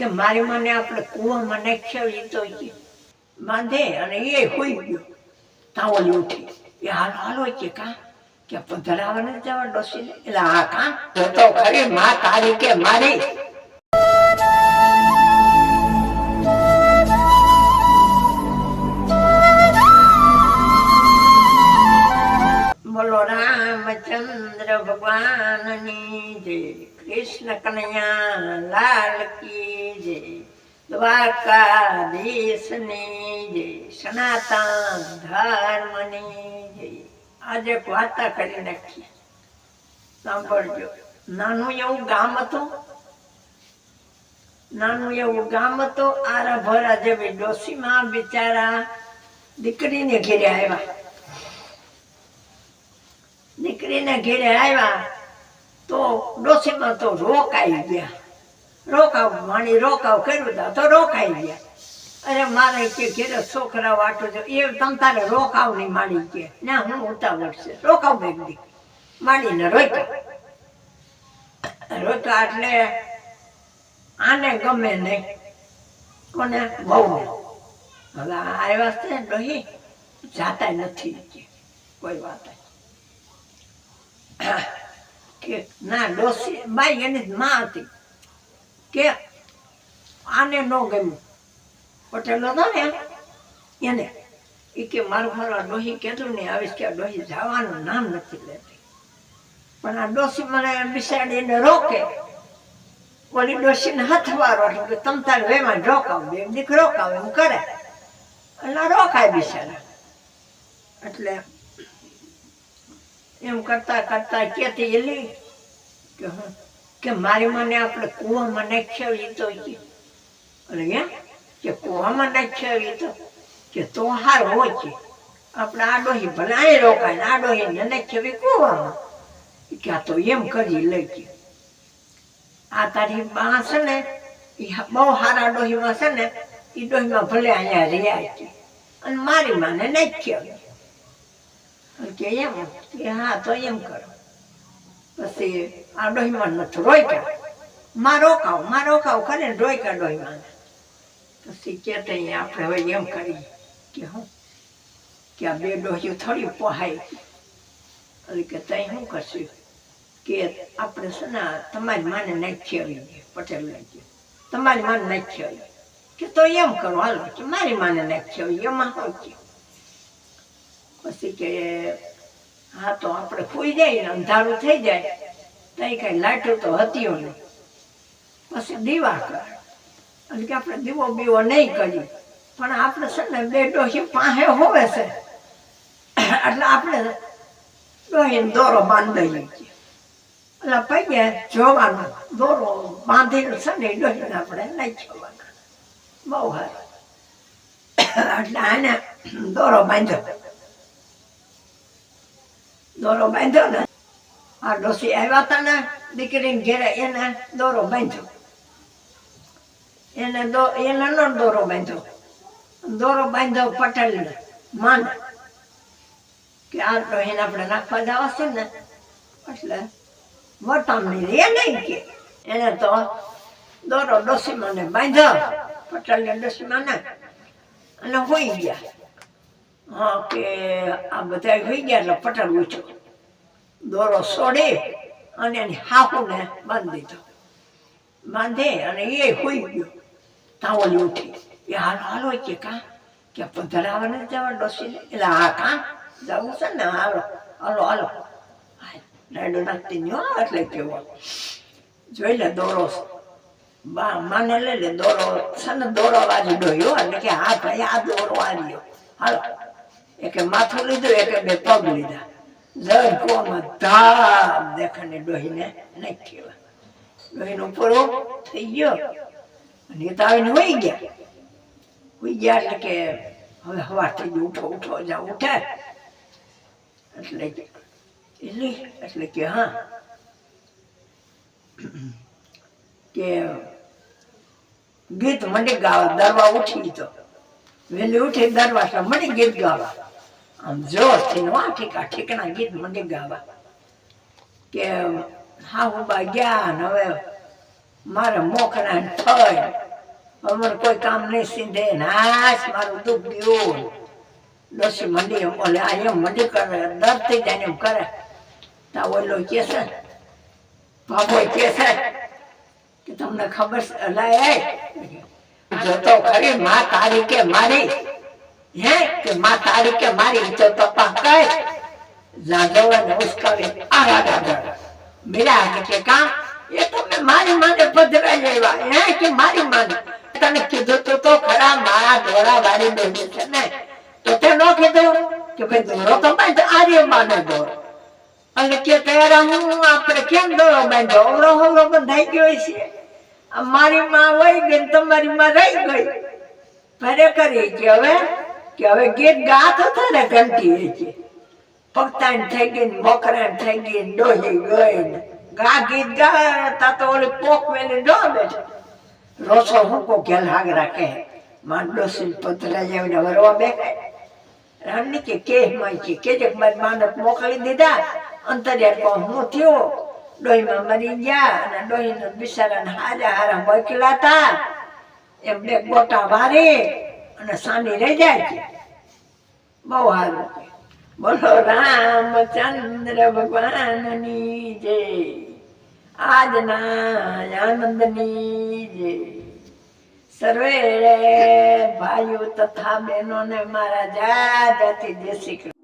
કે મારી મને આપણે કૂવામાં નાખ્યા તો ઈ બાંધે અને એ હોઈ ગયો. તાવલી ઉઠી. એ હાલ, હાલો છે કા? કે પધરાવાને જવા ડોસીને એટલે હા કા? તો તો ખરી માં તારી કે મારી. બોલો રામચંદ્ર ભગવાનની જય કૃષ્ણ કનૈયા લાલ કી જય દ્વારકાધીશની જય સનાતન ધર્મની જય આજે એક વાર્તા કરી નાખી સાંભળજો. નાનું એવું ગામ હતું. નાનું એવું ગામ હતું. આરા ભરા જેવી ડોસીમાં બિચારા દીકરીને ઘેરે આવ્યા. દીકરીને ઘેરે આવ્યા, તો ડોસીમાં તો રોકાઈ ગયા. રોકાવ માણી રોકાવ કર્યું તા રોકાઈ ગયા. અરે મારે કે ઘેરે છોકરા વાટો છો, એ તમ તારે રોકાવ નહીં માણી કે. ના, હું ઉતાવળ છે. રોકાવ બેગ દી. માણીને રોક્યા. રોક્યા એટલે આને ગમે નહીં. કોને? બહુ હવે આ આવ્યા છે નહીં જાતા નથી કોઈ વાત. કે ના, ડોસી બાઈ એની માં હતી. કે આને ન ગમ્યું. પટેલ હતો ને એને? એ કે મારું મારું ડોહી કીધું ને, આવીશ કે ડોહી જવાનું નામ નથી લેતી. પણ આ ડોસી મને બિસાડીને રોકે. ઓલી ડોસીને હથવારો એટલે કે તમ તારે વેમાં રોકાવ, બે દીક રોકાવ, એમ કરે. એટલે રોકાય બિચારા એટલે એમ કરતા કરતા ક્યાંથી એલી કે મારી મને આપણે કુવામાં નાખ્યા તો. એટલે કે કુવામાં નાખ્યા તો કે તો હાર હોય છે આપણે આડોહી ડોહી ભલે અહીં રોકાય ને આડોહી ડોહી ને નાખ્યા કુવામાં. કે આ તો એમ કરી લઈ ગયો આ તારી બા છે ને એ બહુ હારા ડોહીમાં છે ને એ ડોહીમાં ભલે અહીંયા રહ્યા છે અને મારી માને નાખ્યા કે એમ, કે હા, તો એમ કરો. પછી આ ડોહીમાં નથી, રોયકા. માં રોકાવમાં રોકાવ કરે ને રોયકા ડોહીમાં પછી કે આપણે હવે એમ કરીએ કે હું, કે આ બે ડોહીઓ થોડી પોહાય. એટલે કે તઈ શું કરશું? કે આપણે છે ને તમારી માને નાખી આવી પટેલ નાખી તમારી માને નાખી આવી કે તો એમ કરો, હાલો, કે મારી માને નાખી આવી એમાં હોય કે પછી કે, હા, તો આપણે ખોઈ જાય અંધારું થઈ જાય. તઈ કઈ લાઈટો તો હતી નહીં. પછી દીવા કર. એટલે કે આપણે દીવો બીવો નહીં કરીએ. પણ આપણે છે ને બે ડોહી પાસે હોવે છે. એટલે આપણે ડોહીને દોરો બાંધી લઈએ એટલે પૈયે જોવાનું દોરો બાંધેલો છે ને ડોહીને આપણે લઈ જવાના બહુ સારું. એટલે આને દોરો બાંધ્યો. દોરો બાંધ્યો ને, આ ડોસી આવ્યા હતા ને, દીકરીને ઘેરે એને દોરો બાંધ્યો. એને દો, એને નો દોરો બાંધ્યો. દોરો બાંધ્યો પટેલને, માન. કે આ તો એને આપણે નાખવા જવા છે ને, એટલે વટામણી રે નહીં કે. એને તો દોરો ડોસીમાને બાંધ્યો, પટેલને ડોસીમાને, અને હોઈ ગયા. હા, કે આ બધા હોઈ ગયા એટલે પટલ ઉઠ્યો. દોરો સોડે અને એની હાહુને બાંધી દીધો. બાંધે અને એ હોઈ ગયો. તાવલી ઉઠી. એ હાલો હાલો કે કા? કે પધરાવા નથી જવા ડોસીને એટલે હા કા? જવું છે ને, હાલો હાલો હાલો. રાયડો નાખતી હો, એટલે કેવો. જોઈ લે દોરો માને લે લે, દોરો છે ને, દોરો વાજી ડોયો એટલે કે હા ભાઈ આ દોરો આવ્યો હાલો. એકે માથું લીધું, એકે બે પગ લીધા. જળ કુવામાં ધામ દેખાને ડોહીને નાખ્યો ડોહીનો પૂરો થઈ ગયો. અને એ તો આવીને હોઈ ગયા. હોઈ ગયા એટલે કે હવે હવા થઈ ગયું ઉઠો ઉઠો જા ઉઠે. એટલે એટલે એટલે કે હા. કે ગીત મંડી ગાવા, દરવા ઉઠી તો. વહેલી ઉઠી દરવાસા મંડી ગીત ગાવા. જોર થઈને ઠીકા ઠીકણા ગીત મંડી ગાવા કે હા, હું બા ગયા ને હવે મારે મોખણા થઈ અમને કોઈ કામ નહીં સીધે નાશ મારું દુઃખ ગયું ડોસી મંડી બોલે આ એમ મંડી કરે, દર થઈ જાય એમ કરે. તા ઓલો કે છે બાબો કે છે કે તમને ખબર એ જોતો ખરી, માં તારી કે મારી. હે માં તારી એ અને કે ત્યારે હું આપણે કેમ દોરો બાંધો? અવળો હવળો બંધાઈ ગયો છે. મારી માં વહી ગઈ તમારી માં રહી ગઈ. ફરે કરી કે હવે? કે હવે ગીત ગાત હતો ને ઘંટી પગતાન થઈ ગઈ મોકરાન થઈ ગઈ ડોહી ગઈ ગા ગીત ગાતા તો ઓલી પોક મેલી ડો બેઠો રોસો હું કો ઘેલ હાગ રાખે માંડો સિંહ પતરા જેવીને વરવા બેઠે રામની કે કે માં કે જક મારી માનક મોકલી દીધા. અંતરિયાળ કો હું થયો? ડોહીમાં મરી ગયા અને ડોહીને બિચારાને હારા હારા મોકલા હતા એમ બે ગોટા વારી. અને સાની રહી જાય. છે બહુ સારું. છે. બોલો, રામચંદ્ર ભગવાનની જય. આજના આનંદની જય. સર્વે ભાઈઓ તથા બહેનોને મારા જાતિ જય શ્રી કૃષ્ણ.